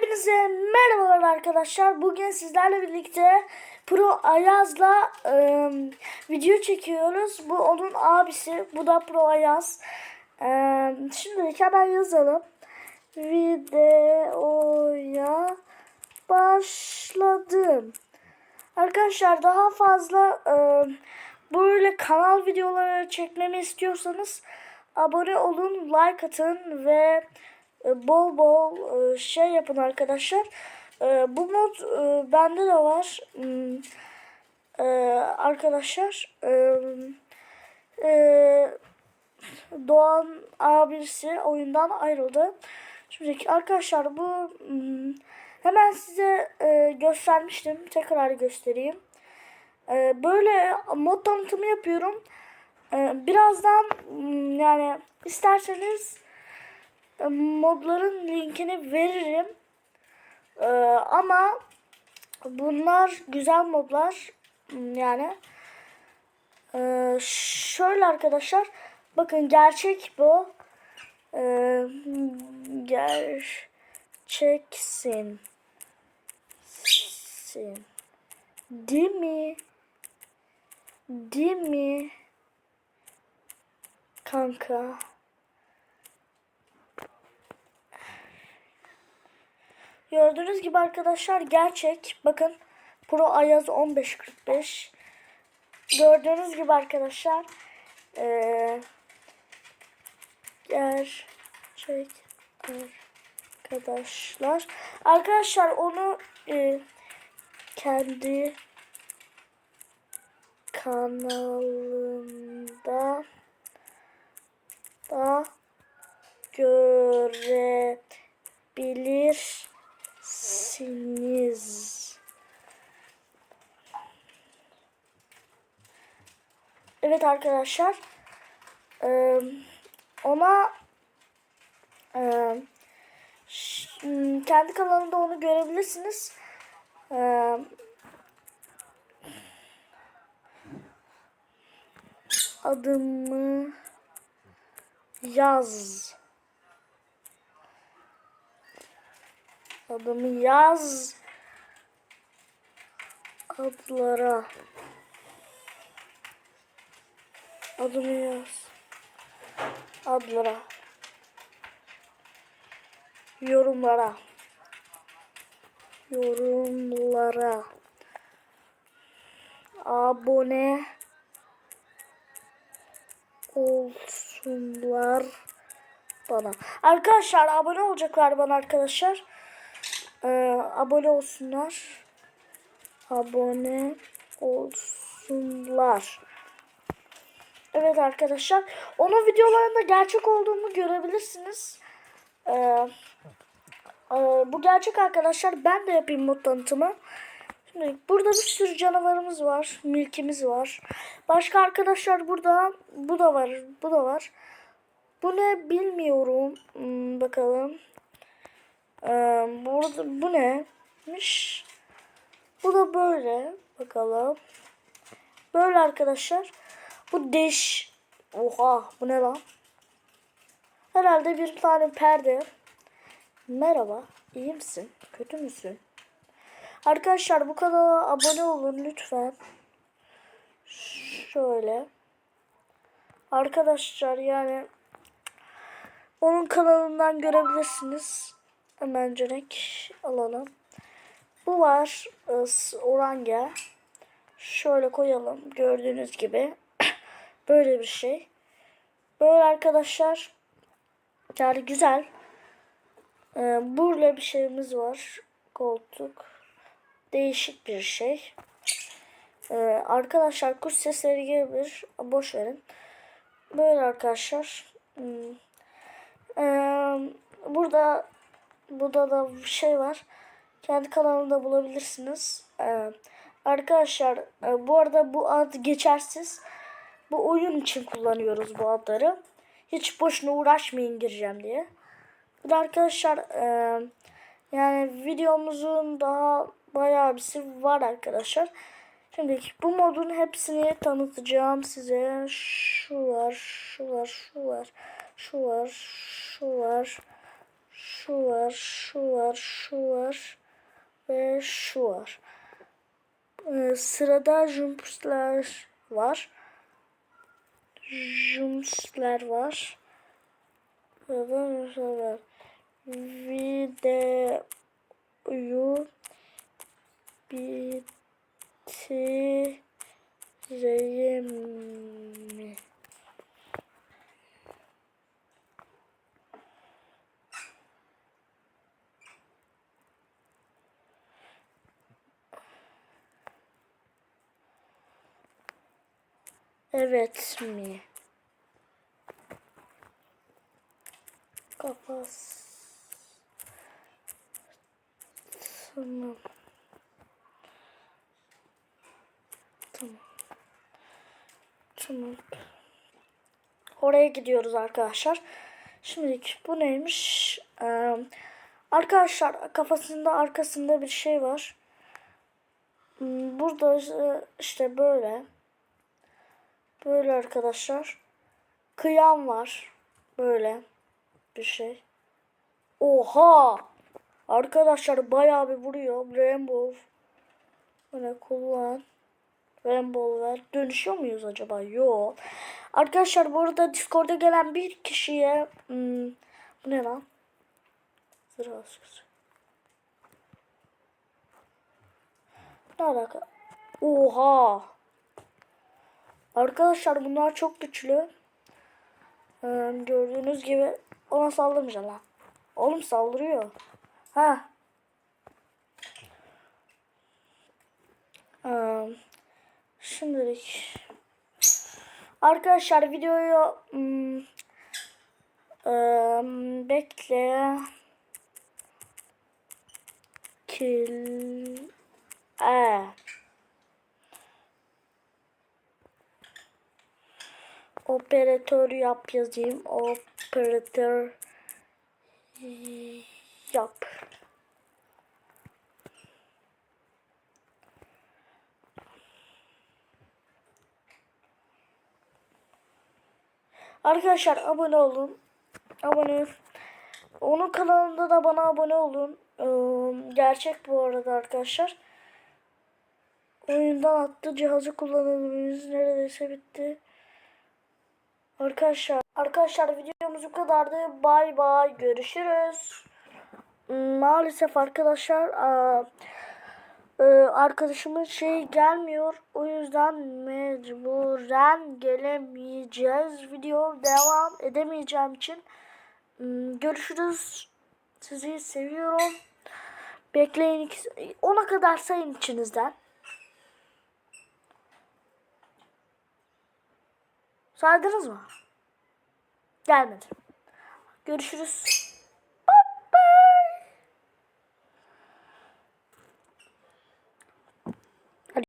Hepinize merhabalar arkadaşlar. Bugün sizlerle birlikte Pro Ayaz'la e, video çekiyoruz. Bu onun abisi. Bu da Pro Ayaz. E, şimdilik hemen yazalım. Videoya başladım. Arkadaşlar daha fazla e, böyle kanal videoları çekmemi istiyorsanız abone olun, like atın ve e, bol bol e, şey yapın arkadaşlar. E, Bu mod bende de var. Hmm, Arkadaşlar Doğan abisi oyundan ayrıldı. Şimdi arkadaşlar bu hmm, hemen size göstermiştim. Tekrar göstereyim. Böyle mod tanıtımı yapıyorum. Birazdan hmm, yani isterseniz modların linkini veririm. E, ama bunlar güzel modlar. Yani e, şöyle arkadaşlar bakın gerçek bu. E, gerçeksin. Sin. Değil mi? Değil mi? Kanka. Gördüğünüz gibi arkadaşlar gerçek. Bakın Pro Ayaz 1545. Gördüğünüz gibi arkadaşlar eee gerçek arkadaşlar. Arkadaşlar onu eee, kendi kanalımda da görebilirsiniz. Evet arkadaşlar. eee, ona m, kendi kanalımda onu görebilirsiniz. Eee, adımı yaz. Adımı yaz. Adlara. Adımı yaz. Adlara. Yorumlara. Yorumlara. Abone olsunlar bana. Arkadaşlar abone olacaklar bana arkadaşlar. Ee, abone olsunlar. Abone olsunlar. Evet arkadaşlar. Onun videolarında gerçek olduğumu görebilirsiniz. Ee, e, bu gerçek arkadaşlar. Ben de yapayım mod tanıtımı. Şimdi burada bir sürü canavarımız var. Milkimiz var. Başka arkadaşlar burada bu da var. Bu da var. Bu ne bilmiyorum. Hmm, bakalım. Ee, burada bu neymiş? Bu da böyle. Bakalım. Böyle arkadaşlar. Bu deş. Oha bu ne lan? Herhalde bir tane perde. Merhaba. iyi misin? Kötü müsün? Arkadaşlar bu kanala abone olun lütfen. Şöyle. Arkadaşlar yani onun kanalından görebilirsiniz. Hemen direkt alalım. Bu var. ıs, Orange. Şöyle koyalım. Gördüğünüz gibi. Böyle bir şey. Böyle arkadaşlar. Yani güzel. Ee, burada bir şeyimiz var. Koltuk. Değişik bir şey. Ee, arkadaşlar kuş sesleri gelebilir. Boş verin. Böyle arkadaşlar. Hmm. Burada burada da bir şey var. Kendi kanalımda bulabilirsiniz. Ee, arkadaşlar e, bu arada bu ad geçersiz. Bu oyun için kullanıyoruz bu adları. Hiç boşuna uğraşmayın gireceğim diye. Bir arkadaşlar e, yani videomuzun daha bayağı birisi var arkadaşlar. Şimdi bu modun hepsini tanıtacağım size. Şu var, şu var, şu var, şu var, şu var, şu var, şu var, şu var ve şu var. Ee, sırada jumpsler var. Jumpsler var. Sırada var. Videoyu bitireyim mi? Evet mi? Kapas. Tamam. Tamam. Tamam. Oraya gidiyoruz arkadaşlar. Şimdilik bu neymiş? Ee, arkadaşlar kafasında arkasında bir şey var. Hmm, Burada işte- işte böyle. Böyle arkadaşlar. Kıyam var. Böyle bir şey. Oha! Arkadaşlar bayağı bir vuruyor. Rainbow. Böyle kullan. Rainbow ver. Dönüşüyor muyuz acaba? Yok. Arkadaşlar bu arada Discord'a gelen bir kişiye hmm, bu ne lan? Zırh askısı. Ne alaka? Oha! Arkadaşlar bunlar çok güçlü. Ee, gördüğünüz gibi ona saldırmayacağım lan. Oğlum saldırıyor. Ha. Ee, şimdilik. Arkadaşlar videoyu hmm, ee, bekle. Kill. E. Operatör yap yazayım. Operatör yap. Arkadaşlar abone olun. Abone Onun kanalında da bana abone olun. Ee, gerçek bu arada arkadaşlar. Oyundan attı cihazı kullanımımız neredeyse bitti. Arkadaşlar arkadaşlar videomuz bu kadardı. Bay bay görüşürüz. Maalesef arkadaşlar e, arkadaşımın şey gelmiyor. O yüzden mecburen gelemeyeceğiz. Video devam edemeyeceğim için Hmm, görüşürüz. Sizi seviyorum. Bekleyin. Ona kadar sayın içinizden. Saydınız mı? Gelmedi. Görüşürüz.